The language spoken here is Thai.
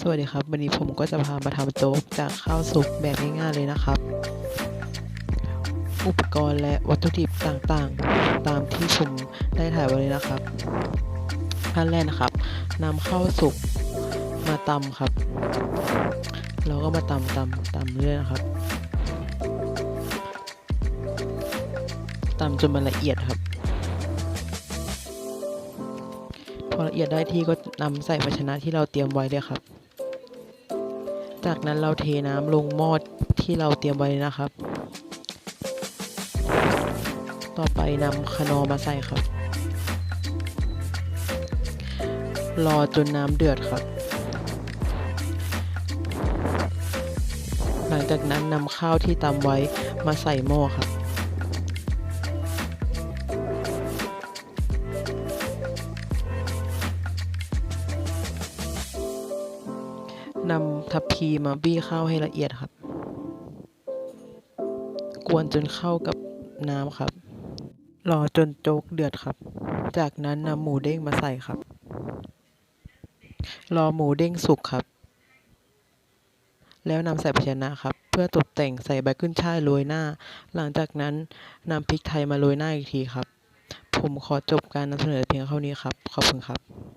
สวัสดีครับ วันนี้ผมก็จะพามาทำโจ๊กจากข้าวสุกแบบง่ายๆเลยนะครับ อุปกรณ์และวัตถุดิบต่างๆ ตามที่ผมได้ถ่ายไว้เลยนะครับขั้นแรกนะครับนำข้าวสุกมาตำครับ เราก็มาตำตำตำเรื่อยนะครับตำจนมันละเอียดครับ พอละเอียดได้ที่ก็นำใส่ภาชนะที่เราเตรียมไว้เลยครับ จากนั้นเราเทน้ำลงหม้อที่เราเตรียมไว้นะครับ ต่อไปนำคนอมาใส่ครับ รอจนน้ำเดือดครับ หลังจากนั้นนำข้าวที่ตำไว้มาใส่หม้อครับ นำทัพพีมาบี้ข้าวให้ละเอียดครับ กวนจนเข้ากับน้ำครับ รอจนโจ๊กเดือดครับ จากนั้นนำหมูเด้งมาใส่ครับ รอหมูเด้งสุกครับ แล้วนำใส่ภาชนะครับ เพื่อตกแต่งใส่ใบขึ้นช่ายโรยหน้า หลังจากนั้นนำพริกไทยมาโรยหน้าอีกทีครับ ผมขอจบการนำเสนอเพียงเท่านี้ครับ ขอบคุณครับ